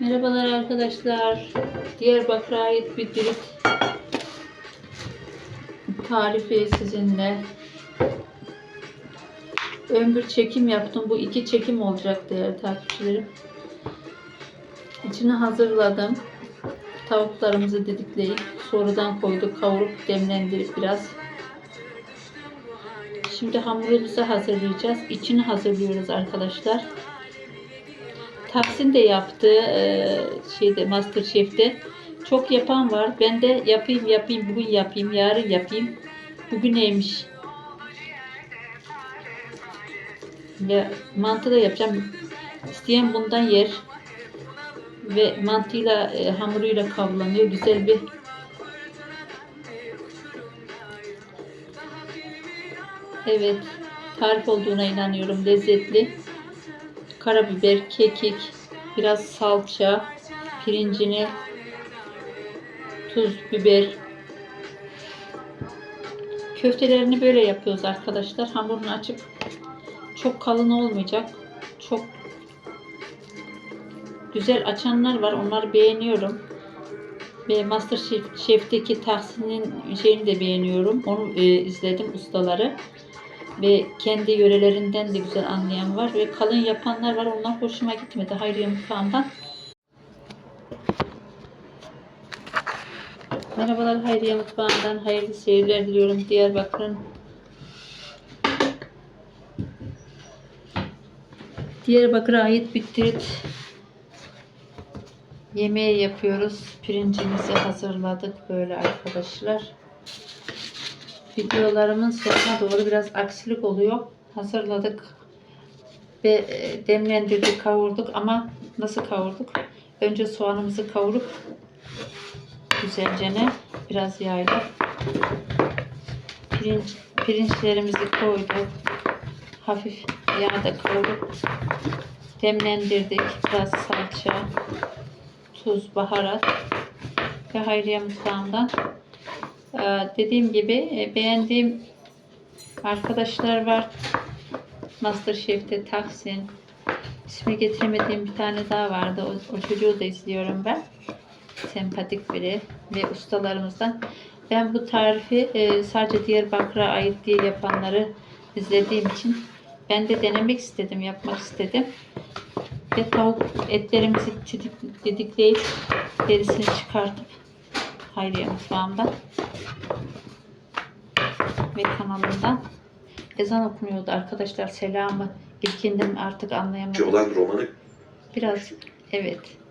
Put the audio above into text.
Merhabalar arkadaşlar. Diyarbakır'a ait bir dürüm tarifi sizinle. Ön bir çekim yaptım. Bu iki çekim olacak değerli takipçilerim. İçini hazırladım. Tavuklarımızı didikleyip sonradan koyduk. Kavurup demlendirip biraz. Şimdi hamurumuzu hazırlayacağız. İçini hazırlıyoruz arkadaşlar. Tahsin de yaptı e, şeyde Masterchef'te. Çok yapan var. Ben de yapayım yapayım bugün yapayım yarın yapayım. Bugün neymiş? Ve mantı da yapacağım. İsteyen bundan yer. Ve mantıyla e, hamuruyla kavrulaniyor. Güzel bir Evet. Tarif olduğuna inanıyorum. Lezzetli karabiber, kekik, biraz salça, pirincini, tuz, biber. Köftelerini böyle yapıyoruz arkadaşlar. Hamurunu açıp çok kalın olmayacak. Çok güzel açanlar var. Onları beğeniyorum. Ve Masterchef Chef'teki Tahsin'in şeyini de beğeniyorum. Onu e, izledim ustaları ve kendi yörelerinden de güzel anlayan var ve kalın yapanlar var. Onlar hoşuma gitmedi. Hayriye mutfağından. Merhabalar Hayriye mutfağından. Hayırlı seyirler diliyorum. Diyarbakır'ın Diyarbakır'a ait bir tirit yemeği yapıyoruz. Pirincimizi hazırladık böyle arkadaşlar videolarımın sonuna doğru biraz aksilik oluyor. Hazırladık ve e, demlendirdik, kavurduk ama nasıl kavurduk? Önce soğanımızı kavurup güzelce biraz yağla pirinç pirinçlerimizi koyduk. Hafif yağda kavurup demlendirdik. Biraz salça, tuz, baharat ve Hayriye mutfağından dediğim gibi e, beğendiğim arkadaşlar var. Masterchef'te Taksin. İsmi getiremediğim bir tane daha vardı. O, o çocuğu da izliyorum ben. Sempatik biri ve ustalarımızdan. Ben bu tarifi e, sadece Diyarbakır'a ait değil yapanları izlediğim için ben de denemek istedim, yapmak istedim. Ve tavuk etlerimizi didik- didikleyip derisini çıkartıp Hayriye mutfağımdan ve kanalından ezan okunuyordu arkadaşlar. Selamı ilkinden artık anlayamadım. olan romanı Biraz evet